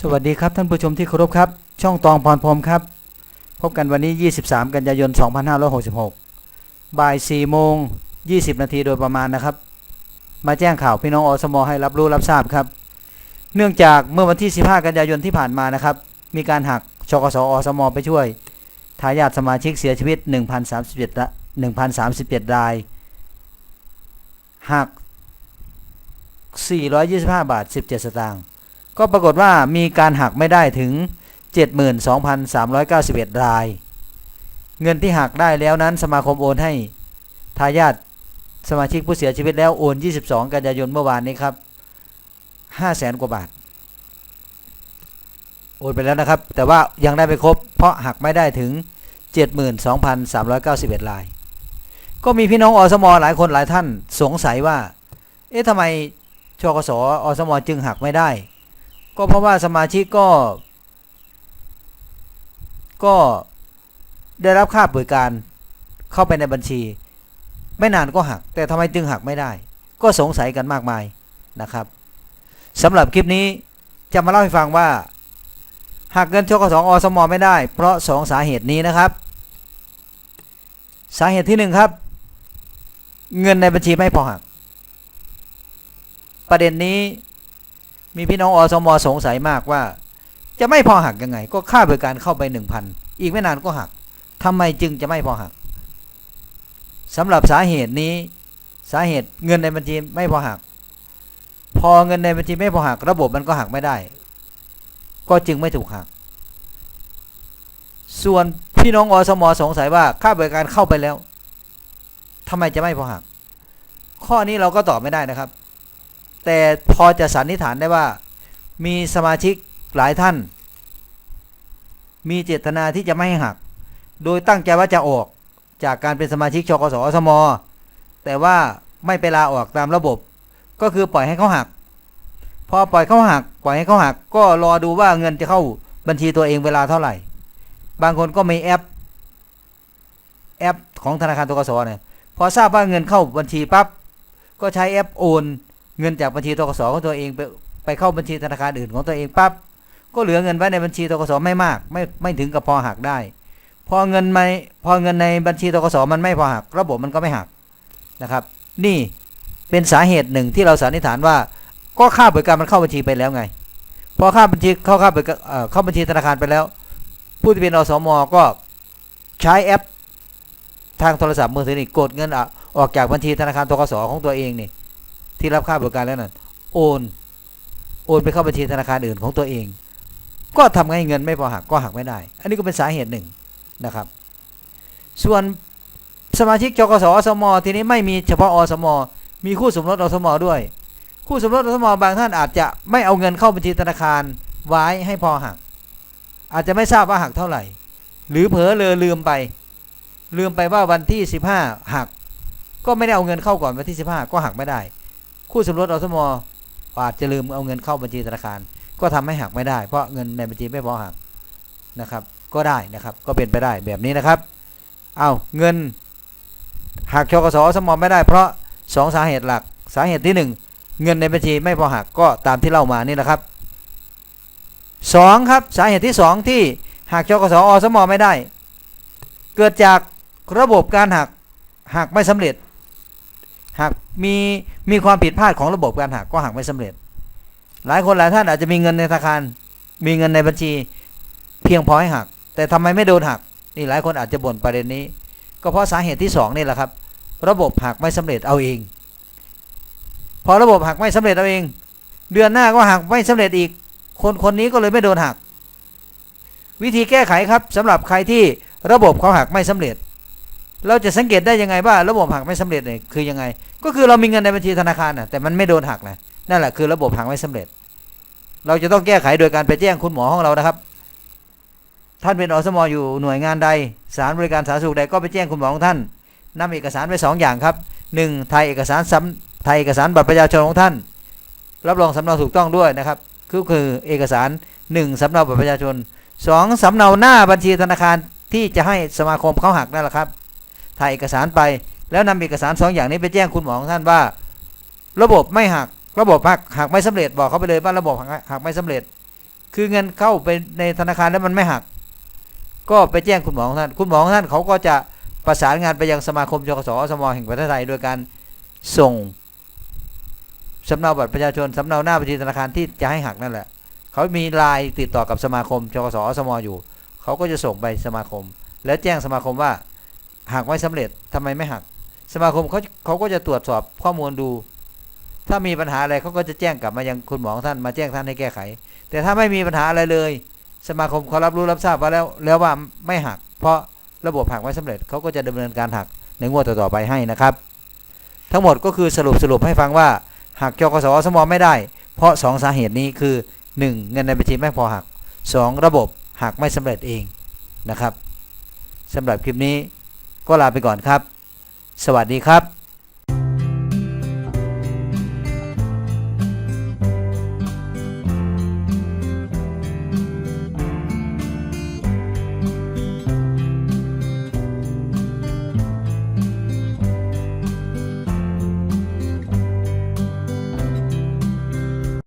สวัสดีครับท่านผู้ชมที่เคารพครับ ช่องตองพรพรมครับ พบกันวันนี้ 23 กันยายน 2566 บ่าย4โมง 20 นาทีโดยประมาณนะครับ มาแจ้งข่าวพี่น้องอสมให้รับรู้รับทราบครับ เนื่องจากเมื่อวันที่ 15 กันยายนที่ผ่านมานะครับ มีการหักชกสอสมไปช่วยทายาทสมาชิกเสียชีวิต 1,037ละ1,037 ราย หัก 425 บาท 17 สตางค์ ก็ปรากฏว่ามีการหักไม่ได้ถึง 72,391 ราย เงินที่หักได้แล้วนั้นสมาคมโอนให้ทายาทสมาชิกผู้เสียชีวิตแล้วโอน 22 กันยายนเมื่อวานนี้ครับ500,000กว่าบาท โอนไปแล้วนะครับ แต่ว่ายังได้ไม่ครบ เพราะหักไม่ได้ถึง 72,391 ราย ก็มีพี่น้องอสมหลายคนหลายท่านสงสัยว่า เอ๊ะทำไมชกสอสมจึงหักไม่ได้ ก็เพราะว่าสมาชิกก็ ก็ได้รับค่าบริการเข้าไปในบัญชี ไม่นานก็หัก แต่ทำไมจึงหักไม่ได้ ก็สงสัยกันมากมายนะครับสำหรับคลิปนี้จะมาเล่าให้ฟังว่าหักเงินชกสอสมไม่ได้ เพราะสองสาเหตุนี้นะครับ สาเหตุที่หนึ่งครับ เงินในบัญชีไม่พอหัก ประเด็นนี้ มีพี่น้องอสมสงสัยมากว่า จะไม่พอหักยังไง ก็ค่าบริการเข้าไปหนึ่งพันอีกไม่นานก็หักทำไมจึงจะไม่พอหักสำหรับสาเหตุนี้ สาเหตุเงินในบัญชีไม่พอหัก พอเงินในบัญชีไม่พอหัก ระบบมันก็หักไม่ได้ ก็จึงไม่ถูกหัก ส่วนพี่น้องอสมสงสัยว่าค่าบริการเข้าไปแล้วทำไมจะไม่พอหัก ข้อนี้เราก็ตอบไม่ได้นะครับ แต่พอจะสันนิษฐานได้ว่า มีสมาชิกหลายท่าน มีเจตนาที่จะไม่ให้หัก โดยตั้งใจว่าจะออกจากการเป็นสมาชิกชกสอสม แต่ว่าไม่ไปลาออกตามระบบ ก็คือปล่อยให้เขาหัก พอปล่อยเขาหัก ปล่อยให้เขาหัก ก็รอดูว่าเงินจะเข้าบัญชีตัวเองเวลาเท่าไหร่ บางคนก็มีแอป แอปของธนาคารทกสเนี่ยพอทราบว่าเงินเข้าบัญชีปั๊บก็ใช้แอปโอน เงินจากบัญชีทกสของตัวเองไปไปเข้าบัญชีธนาคารอื่นของตัวเองปั๊บก็เหลือเงินไว้ในบัญชีทกสไม่มาก ไม่ไม่ถึงกับพอหักได้ พอเงินไม่พอเงินในบัญชีทกสมันไม่พอหัก ระบบมันก็ไม่หักนะครับ นี่เป็นสาเหตุหนึ่งที่เราสันนิษฐานว่า ก็ค่าบริการมันเข้าบัญชีไปแล้วไง พอค่าบัญชีเข้าค่าบริการเข้าบัญชีธนาคารไปแล้ว ผู้ที่เป็นอสมก็ใช้แอปทางโทรศัพท์มือถือนี่กดเงินอออกจากบัญชีธนาคารทกสของตัวเองนี่ ที่รับค่าบริการแล้วนั่นโอน โอนไปเข้าบัญชีธนาคารอื่นของตัวเอง ก็ทำให้เงินไม่พอหักก็หักไม่ได้ อันนี้ก็เป็นสาเหตุหนึ่งนะครับ ส่วนสมาชิกจกสอสมทีนี้ไม่มีเฉพาะอสม มีคู่สมรสอสมด้วย คู่สมรสอสมบางท่านอาจจะไม่เอาเงินเข้าบัญชีธนาคารไว้ให้พอหัก อาจจะไม่ทราบว่าหักเท่าไหร่ หรือเผลอเลอลืมไป ลืมไปว่าวันที่ 15 หัก ก็ไม่ได้เอาเงินเข้าก่อนวันที่ 15 ก็หักไม่ได้ คู่สมรสอสมอาจจะลืมเอาเงินเข้าบัญชีธนาคาร ก็ทำให้หักไม่ได้ เพราะเงินในบัญชีไม่พอหักนะครับ ก็ได้นะครับ ก็เป็นไปได้แบบนี้นะครับ เอาเงินหักชกสอสมไม่ได้ เพราะสองสาเหตุหลักสาเหตุที่หนึ่งเงินในบัญชีไม่พอหักก็ตามที่เล่ามานี่นะครับสองครับสาเหตุที่สองที่หักชกสอสมไม่ได้ เกิดจากระบบการหักหักไม่สำเร็จ หากมี มีความผิดพลาดของระบบการหักก็หักไม่สำเร็จ หลายคนหลายท่านอาจจะมีเงินในธนาคาร มีเงินในบัญชี เพียงพอให้หัก แต่ทำไมไม่โดนหักนี่หลายคนอาจจะบ่นประเด็นนี้ ก็เพราะสาเหตุที่สองนี่แหละครับ ระบบหักไม่สำเร็จเอาเอง พอระบบหักไม่สำเร็จเอาเอง เดือนหน้าก็หักไม่สำเร็จอีก คนคนนี้ก็เลยไม่โดนหัก วิธีแก้ไขครับสำหรับใครที่ระบบเขาหักไม่สำเร็จ เราจะสังเกตได้ยังไงว่าระบบหักไม่สำเร็จเนี่ยคือยังไง ก็คือเรามีเงินในบัญชีธนาคารนะแต่มันไม่โดนหักนะนั่นแหละคือระบบหักไม่สำเร็จ เราจะต้องแก้ไขโดยการไปแจ้งคุณหมอของเรานะครับ ท่านเป็นอสมอยู่หน่วยงานใดสารบริการสาธารณสุขใดก็ไปแจ้งคุณหมอของท่านนำเอกสารไปสองอย่างครับหนึ่งไทยเอกสารซ้ำไทยเอกสารบัตรประชาชนของท่าน รับรองสำเนาถูกต้องด้วยนะครับคือคือเอกสารหนึ่งสำเนาบัตรประชาชนสองสำเนาหน้าบัญชีธนาคารที่จะให้สมาคมเขาหักนั่นแหละครับ ถ่ายเอกสารไป แล้วนำเอกสารสองอย่างนี้ไปแจ้งคุณหมอของท่านว่า ระบบไม่หักระบบหักหักไม่สำเร็จบอกเขาไปเลยว่าระบบหักหักไม่สำเร็จ คือเงินเข้าไปในธนาคารแล้วมันไม่หัก ก็ไปแจ้งคุณหมอของท่าน คุณหมอของท่านเขาก็จะประสานงานไปยังสมาคมจกสอสมแห่งประเทศไทยโดยการส่งสำเนาบัตรประชาชนสำเนาหน้าบัญชีธนาคารที่จะให้หักนั่นแหละ เขามีไลน์ติดต่อกับสมาคมจกสอสมอยู่ เขาก็จะส่งไปสมาคม แล้วแจ้งสมาคมว่า หักไม่สำเร็จทำไมไม่หัก สมาคมเขาเขาก็จะตรวจสอบข้อมูลดู ถ้ามีปัญหาอะไรเขาก็จะแจ้งกลับมายังคุณหมอท่านมาแจ้งท่านให้แก้ไข แต่ถ้าไม่มีปัญหาอะไรเลย สมาคมเขารับรู้รับทราบว่าแล้วแล้วว่าไม่หัก เพราะระบบหักไม่สำเร็จเขาก็จะดำเนินการหักในงวดต่อๆไปให้นะครับ ทั้งหมดก็คือสรุปสรุปให้ฟังว่าหักจกสสมอไม่ได้ เพราะ 2 สาเหตุนี้คือ 1. เงินในบัญชีไม่พอหัก 2. ระบบหักไม่สำเร็จเองนะครับสำหรับคลิปนี้ ก็ลาไปก่อนครับ สวัสดีครับ